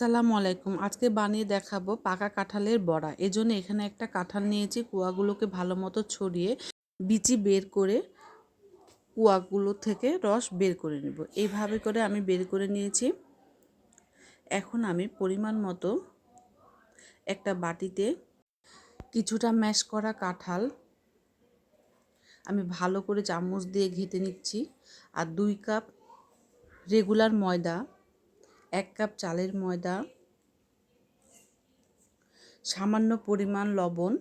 আসসালামু আলাইকুম। আজকে বানিয়ে দেখাবো পাকা কাঁঠালের বড়া। এজন্য এখানে একটা কাঁঠাল নিয়েছি, কুয়াগুলোকে ভালো মতো ছড়িয়ে বিচি বের করে কুয়াগুলো থেকে রস বের করে নেব। এইভাবে করে আমি বের করে নিয়েছি। এখন আমি পরিমাণ মতো একটা বাটিতে কিছুটা ম্যাশ করা কাঁঠাল আমি ভালো করে চামচ দিয়ে ঘেঁটে নিচ্ছি। আর দুই কাপ রেগুলার ময়দা এক কাপ চালের ময়দা, সামান্য পরিমাণ লবণ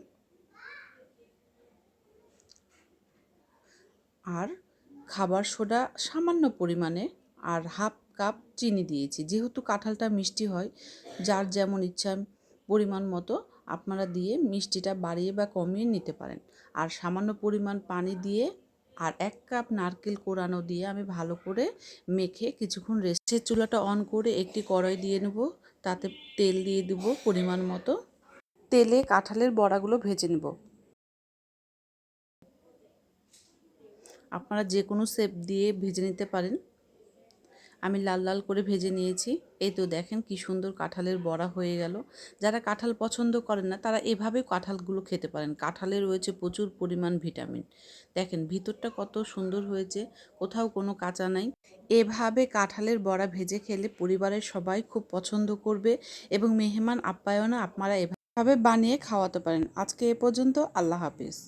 আর খাবার সোডা সামান্য পরিমাণে আর হাফ কাপ চিনি দিয়েছি। যেহেতু কাঁঠালটা মিষ্টি হয়, যার যেমন ইচ্ছা পরিমাণ মতো আপনারা দিয়ে মিষ্টিটা বাড়িয়ে বা কমিয়ে নিতে পারেন। আর সামান্য পরিমাণ পানি দিয়ে আর এক কাপ নারকেল কোরানো দিয়ে আমি ভালো করে মেখে কিছুক্ষণ রেস্টের চুলাটা অন করে একটি কড়াই দিয়ে নেব। তাতে তেল দিয়ে দেব পরিমাণ মতো। তেলে কাঁঠালের বড়াগুলো ভেজে নেব। আপনারা যে কোনো শেপ দিয়ে ভেজে নিতে পারেন। আমি লাল লাল করে ভেজে নিয়েছি। এই তো দেখেন কি সুন্দর কাঁঠালের বড়া হয়ে গেল। যারা কাঁঠাল পছন্দ করেন না, তারা এভাবেও কাঁঠালগুলো খেতে পারেন। কাঁঠালে রয়েছে প্রচুর পরিমাণ ভিটামিন। দেখেন ভিতরটা কত সুন্দর হয়েছে, কোথাও কোনো কাঁচা নাই। এভাবে কাঁঠালের বড়া ভেজে খেলে পরিবারের সবাই খুব পছন্দ করবে এবং মেহমান আপ্যায়নও আপনারা এভাবে বানিয়ে খাওয়াতে পারেন। আজকে এ পর্যন্ত, আল্লাহ হাফিজ।